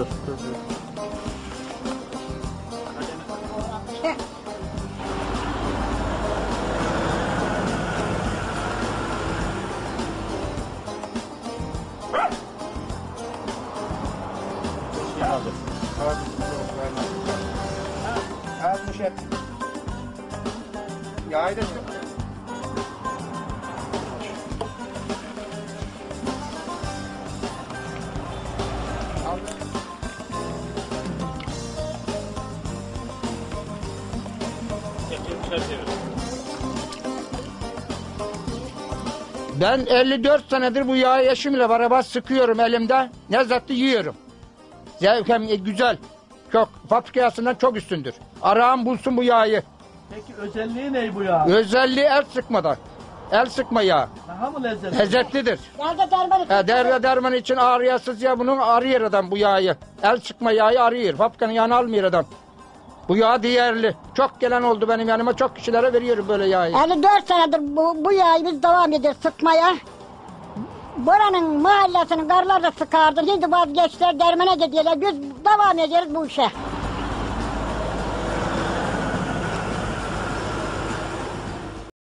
dur dur dur. Ağzını şey. Yağı da. işler çevirir. Ben 54 senedir bu yağı eşimle beraber sıkıyorum elimde. Lezzetli yiyorum. Zevkem güzel. Çok fabrikasından çok üstündür. Arağım bulsun bu yağı. Peki özelliği ne bu ya? Özelliği el sıkmada. El sıkma yağı. Daha mı lezzetli? Lezzetlidir. Nerede derman için? Ha, derman için ağrıyasız ya bunun arı yereden bu yağı. El sıkma yağı arı yer. Fabrikanın yağını almıyor adam. Bu yağ değerli. Çok gelen oldu benim yanıma. Çok kişilere veriyorum böyle yağı. 54 senedir bu, bu yağı biz devam ediyoruz sıkmaya. Buranın mahallesinin karları da sıkardı. Şimdi vazgeçtiler dermene gidiyorlar. Biz devam ediyoruz bu işe.